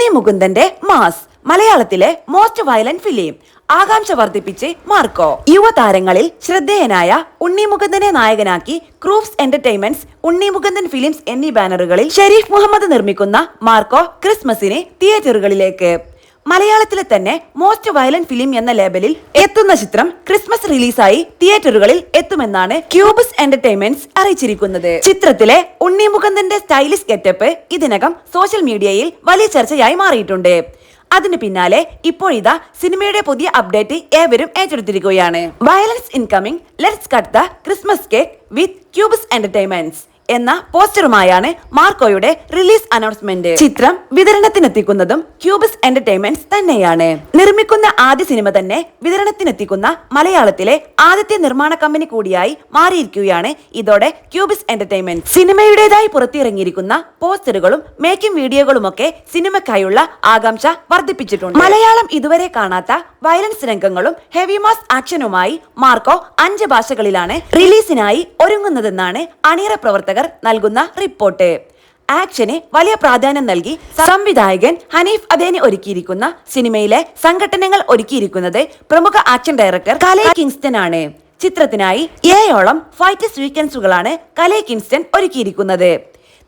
ഉണ്ണി മുകുന്ദന്റെ മാസ് മലയാളത്തിലെ most violent film ആകാംക്ഷ വർദ്ധിപ്പിച്ച് മാർക്കോ. യുവതാരങ്ങളിൽ ശ്രദ്ധേയനായ ഉണ്ണി മുകുന്ദനെ നായകനാക്കി ക്രൂഫ്സ് എന്റർടൈൻമെന്റ്സ് ഉണ്ണി മുകുന്ദൻ ഫിലിംസ് എന്നീ ബാനറുകളിൽ ഷെരീഫ് മുഹമ്മദ് നിർമ്മിക്കുന്ന മാർക്കോ ക്രിസ്മസിന് തിയേറ്ററുകളിലേക്ക്. മലയാളത്തിലെ തന്നെ മോസ്റ്റ് വയലന്റ് ഫിലിം എന്ന ലേബലിൽ എത്തുന്ന ചിത്രം ക്രിസ്മസ് റിലീസായി തിയേറ്ററുകളിൽ എത്തുമെന്നാണ് ക്യൂബസ് എന്റർടൈൻമെന്റ്സ് അറിയിച്ചിരിക്കുന്നത്. ചിത്രത്തിലെ ഉണ്ണി മുകുന്ദന്റെ സ്റ്റൈലിഷ് ഗെറ്റപ്പ് ഇതിനകം സോഷ്യൽ മീഡിയയിൽ വലിയ ചർച്ചയായി മാറിയിട്ടുണ്ട്. അതിനു പിന്നാലെ ഇപ്പോഴിതാ സിനിമയുടെ പുതിയ അപ്ഡേറ്റ് ഏവരും ഏറ്റെടുത്തിരിക്കുകയാണ്. Violence incoming let's cut the Christmas cake with Cubes Entertainments എന്ന പോസ്റ്ററുമായാണ് മാർക്കോയുടെ റിലീസ് അനൗൺസ്മെന്റ്. ചിത്രം വിതരണത്തിനെത്തിക്കുന്നതും ക്യൂബസ് എന്റർടൈൻമെന്റ്സ് തന്നെയാണ്. നിർമ്മിക്കുന്ന ആദ്യ സിനിമ തന്നെ വിതരണത്തിനെത്തിക്കുന്ന മലയാളത്തിലെ ആദ്യത്തെ നിർമ്മാണ കമ്പനി കൂടിയായി മാറിയിരിക്കുകയാണ് ഇതോടെ ക്യൂബസ് എന്റർടൈൻമെന്റ്. സിനിമയുടേതായി പുറത്തിറങ്ങിയിരിക്കുന്ന പോസ്റ്ററുകളും മേക്കിംഗ് വീഡിയോകളുമൊക്കെ സിനിമയ്ക്കായുള്ള ആകാംക്ഷ വർദ്ധിപ്പിച്ചിട്ടുണ്ട്. മലയാളം ഇതുവരെ കാണാത്ത വയലൻസ് രംഗങ്ങളും ഹെവി മാസ് ആക്ഷനുമായി മാർക്കോ അഞ്ച് ഭാഷകളിലാണ് റിലീസിനായി ഒരുങ്ങുന്നതെന്നാണ് അണിയറ പ്രവർത്തകർ നൽകുന്ന റിപ്പോർട്ട്. ആക്ഷന് വലിയ പ്രാധാന്യം നൽകി സംവിധായകൻ ഹനീഫ് അദേനി ഒരുക്കിയിരിക്കുന്ന സിനിമയിലെ സംഘടനകൾ ഒരുക്കിയിരിക്കുന്നത് പ്രമുഖ ആക്ഷൻ ഡയറക്ടർ കലേ കിങ്സ്റ്റൺ ആണ്. ചിത്രത്തിനായി ഏഴോളം ഫൈറ്റ് സീക്വൻസുകളാണ് കലേ കിങ്സ്റ്റൺ ഒരുക്കിയിരിക്കുന്നത്.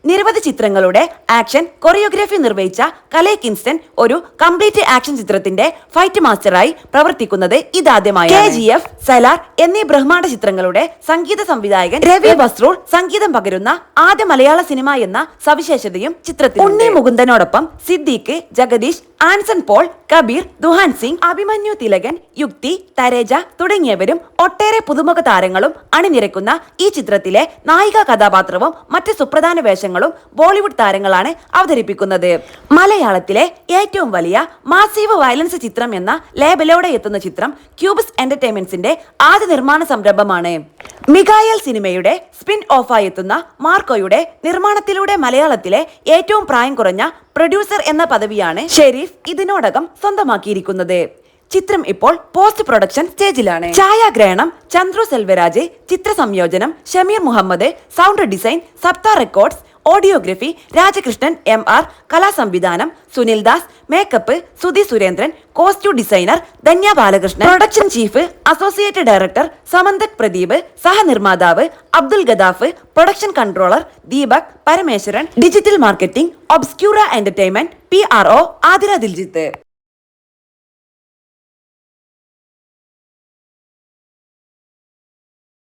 നിരവധി ചിത്രങ്ങളുടെ ആക്ഷൻ കൊറിയോഗ്രാഫി നിർവഹിച്ച കലേ കിൻസ്റ്റൻ ഒരു കംപ്ലീറ്റ് ആക്ഷൻ ചിത്രത്തിന്റെ ഫൈറ്റ് മാസ്റ്ററായി പ്രവർത്തിക്കുന്നത് ഇതാദ്യമായി കെ ജി എഫ് സലാർ എന്നീ ബ്രഹ്മാണ്ഡ ചിത്രങ്ങളുടെ സംഗീത സംവിധായകൻ രവി ബസ്രൂൾ സംഗീതം പകരുന്ന ആദ്യ മലയാള സിനിമ എന്ന സവിശേഷതയും ചിത്രത്തിൽ ഉണ്ണി മുകുന്ദനോടൊപ്പം സിദ്ദീഖ് ജഗദീഷ് ആൻസൺ പോൾ കബീർ ദുഹാൻ സിംഗ് അഭിമന്യു തിലകൻ യുക്തി തരേജ തുടങ്ങിയവരും ഒട്ടേറെ പുതുമുഖ താരങ്ങളും അണിനിരക്കുന്ന ഈ ചിത്രത്തിലെ നായിക കഥാപാത്രവും മറ്റ് സുപ്രധാന വേഷങ്ങളും ബോളിവുഡ് താരങ്ങളാണ് അവതരിപ്പിക്കുന്നത്. മലയാളത്തിലെ ഏറ്റവും വലിയ മാസീവ് വയലൻസ് ചിത്രം എന്ന ലേബലോടെ എത്തുന്ന ചിത്രം ക്യൂബസ് എന്റർടൈൻമെന്റ്സിന്റെ ആദ്യ നിർമ്മാണ സംരംഭമാണ്. മികായൽ സിനിമയുടെ സ്പിൻ ഓഫായി എത്തുന്ന മാർക്കോയുടെ നിർമ്മാണത്തിലൂടെ മലയാളത്തിലെ ഏറ്റവും പ്രായം കുറഞ്ഞ പ്രൊഡ്യൂസർ എന്ന പദവിയാണ് ഷെരീഫ് ഇതിനോടകം സ്വന്തമാക്കിയിരിക്കുന്നത്. ചിത്രം ഇപ്പോൾ പോസ്റ്റ് പ്രൊഡക്ഷൻ സ്റ്റേജിലാണ് ഛായാഗ്രഹണം ചന്ദ്രു സെൽവരാജ് ചിത്ര സംയോജനം Shameer Muhammad sound design Saptha records audiography Rajakrishnan M R കലാസംവിധാനം Sunil Das makeup Sudhi Surendran costume designer Dhanya Balakrishnan production chief associate director Samanthak Pradeep സഹനിർമ്മാതാവ് Abdul Gadaf production controller Deepak Parameswaran digital marketing Obscura entertainment P R O Athira Diljith.